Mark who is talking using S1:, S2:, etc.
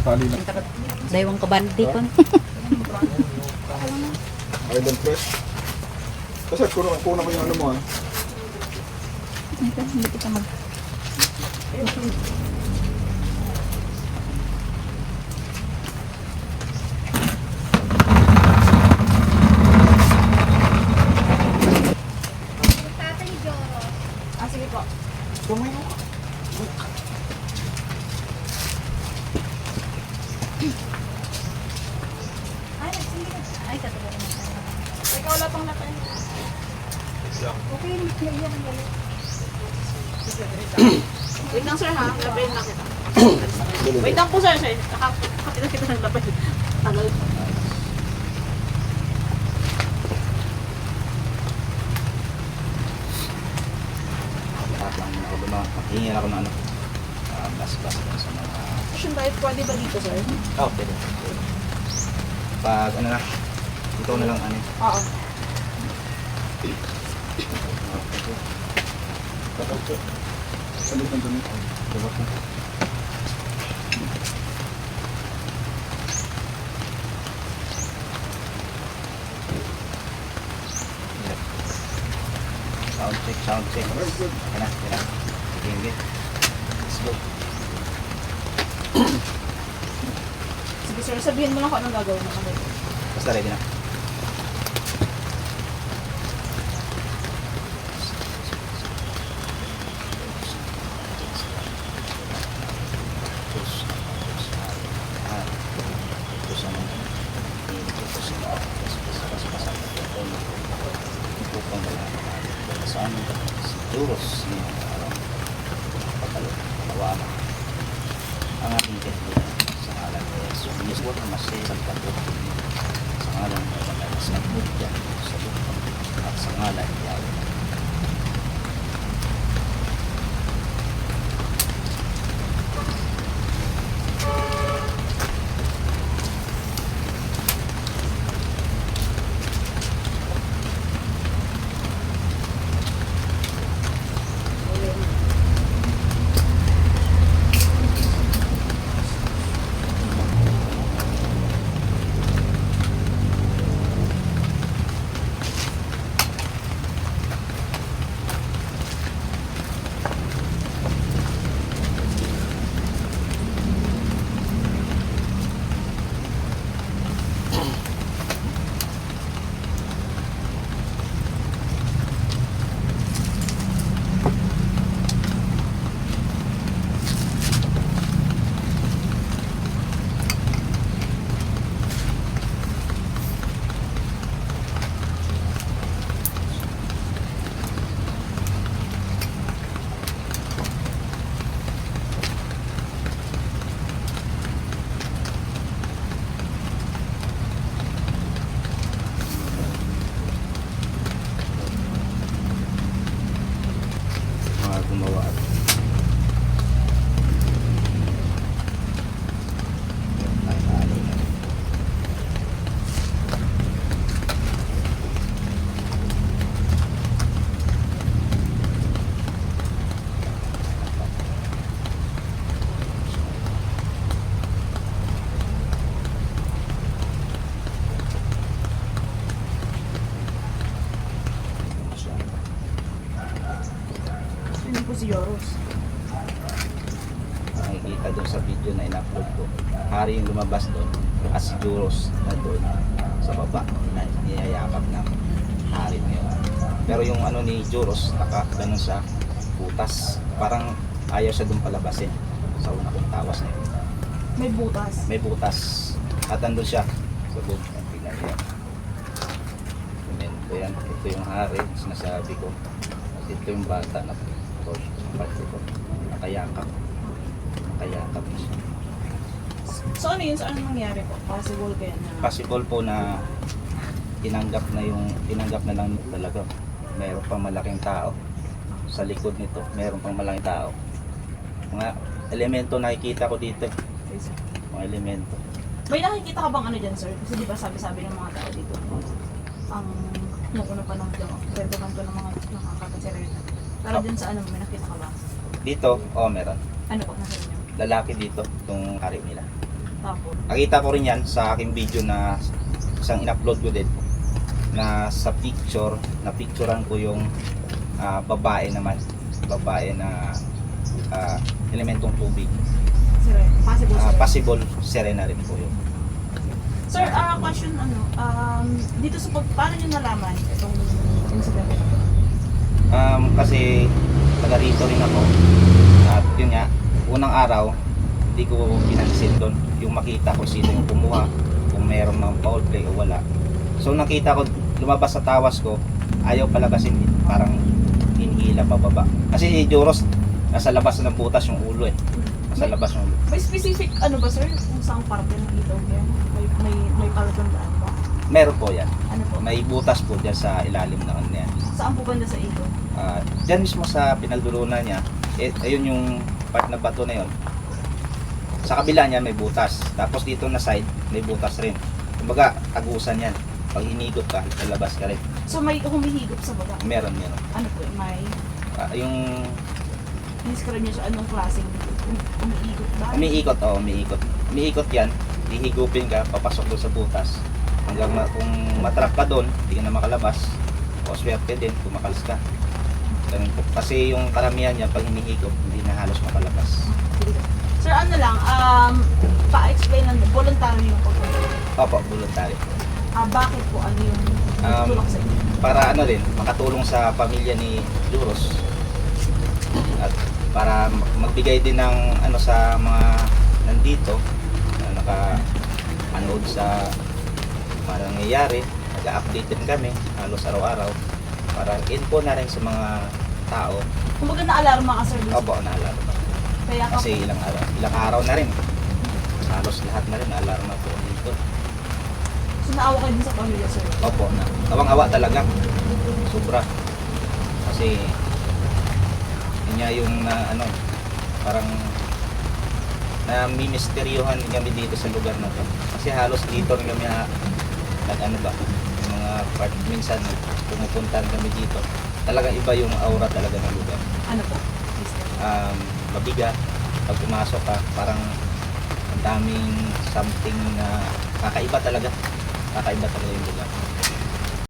S1: Tali na.
S2: Daywang kabaldi kon.
S1: Island fresh. Kasi kuno kuno ko yung ano mo ah.
S2: Ito, hindi kita mag...
S3: Ay, sige.
S2: Ay, katulad na tayo.
S3: Ikaw wala pang. Okay, naiyak ang galit. Wait lang sir ha, labayin lang kita. Wait lang po sir, sir. Nakakita kita ng labay. Tagal.
S4: Lahat lang ako luma. Hingin ako ng ano. Uh, bas-bas
S3: Yung diet pwede ba dito sir?
S4: Oh, pwede. Pag ano na, ito na lang ano.
S3: Oo.
S1: Salit damit.
S4: Diba po? Hirap. Sound check, sound check. Yan na, yan na. Sige, sige. Let's go.
S3: Sir, sabihin mo lang kung anong gagawin mo kami.
S4: Basta ready na. Duros ni pagkalo, tawana. Ang ating kaibigan ngalan ni. Iniswat na masaya sa pagkalo sa ngalan ng Panginoon sa Budya sa lupa at sa ngalan ni Yahweh. Mga gumawa at ay naalay na.
S3: Hindi po si Yoros.
S4: nakikita doon sa video na in-upload ko. Hari yung lumabas doon as Juros na doon sa baba na niyayakap ng hari ngayon. Pero yung ano ni Juros, naka ganun sa butas. Parang ayaw siya doon palabasin sa una kong tawas na yun.
S3: May butas.
S4: May butas. At andun siya sa loob ng pinagyan. Ito yan. Ito yung hari, sinasabi ko. At ito yung bata na ito, parte ko. Nakayakap. Nakayakap na siya.
S3: So ano yun? So ano nangyari po? Possible kaya na...
S4: possible po na tinanggap na yung tinanggap na lang talaga meron pang malaking tao sa likod nito meron pang malaking tao mga elemento nakikita ko dito mga elemento
S3: May nakikita ka bang ano dyan, sir? Kasi di ba sabi-sabi ng mga tao dito, ang nung una pa ng kwento kanto ng mga nakakapasirena.
S4: Oh.
S3: dyan sa ano, may nakita ka ba?
S4: dito oh meron
S3: Ano po, nasa inyo?
S4: lalaki dito itong hari nila
S3: Tapos,
S4: Nakita ko rin yan sa aking video na isang in-upload ko din na sa picture, na picturean ko yung ah, babae naman. Babae na ah, elementong tubig.
S3: sir, possible sir.
S4: possible serena rin po yun.
S3: Sir, ah, question ano, um, dito sa pag, paano nyo nalaman itong incident?
S4: Um, kasi taga rito rin ako. At yun nga, unang araw, hindi ko pinansin doon yung makita ko sino yung kumuha, kung meron mga foul play o wala. So nakita ko, lumabas sa tawas ko, ayaw pala kasi parang hinihila pababa. Kasi si Joros, nasa labas ng butas yung ulo eh. Nasa
S3: May-
S4: labas yung ulo.
S3: May specific ano ba sir, kung saan parte ng ilog yan? May, may, may palatandaan?
S4: Meron po yan.
S3: Ano po?
S4: May butas po dyan sa ilalim ng ano yan.
S3: Saan po banda sa ilog?
S4: Ah, dyan mismo sa pinagdulunan niya, eh, ayun yung part na bato na yun. Sa kabila niya may butas. Tapos dito na side, may butas rin. Kumbaga, tagusan yan. Pag hinigot ka, lalabas ka rin.
S3: So may humihigop sa baba.
S4: Meron, meron.
S3: Ano po, may
S4: Ah, yung
S3: describe niyo siya anong klaseng um- umiikot ba?
S4: umiikot, oh, umiikot. Umiikot yan, hihigupin ka, papasok doon sa butas. Hanggang ma- kung matrap ka doon, hindi ka na makalabas. O swerte din, kung makalas ka. Ganun po. Kasi yung karamihan niya, pag hinihigop, hindi na halos makalabas.
S3: Sir, ano lang, um, pa-explain lang, voluntary yung pagpunta.
S4: Opo, voluntary.
S3: Ah, bakit po ano yung
S4: Um,
S3: sa inyo?
S4: para ano din, makatulong sa pamilya ni Juros. At para magbigay din ng ano sa mga nandito na naka anood sa mga nangyayari, nag-update din kami halos araw-araw para info na rin sa mga tao.
S3: Kumbaga na-alarma ka sir
S4: Opo, naalala ko.
S3: Kaya ka
S4: Kasi ilang araw, ilang araw na rin. Halos lahat na rin alarma po dito.
S3: so naawa kayo din sa pamilya sir.
S4: Opo, na. Awang-awa talaga. Sobra. Kasi yun nga yung na ano, parang na ministeryohan kami dito sa lugar na to. Kasi halos dito rin kami na nag ano ba, yung mga part minsan pumupunta kami dito. Talaga iba yung aura talaga ng lugar.
S3: Ano po?
S4: Um, mabigat. Pag pumasok ka, parang ang daming something na kakaiba talaga. Kakaiba talaga yung lugar.